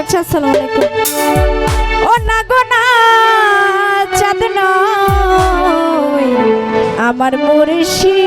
আচ্ছা আসসালামু আলাইকুম। ও না গো না চাঁদ নয় আমার মুর্শি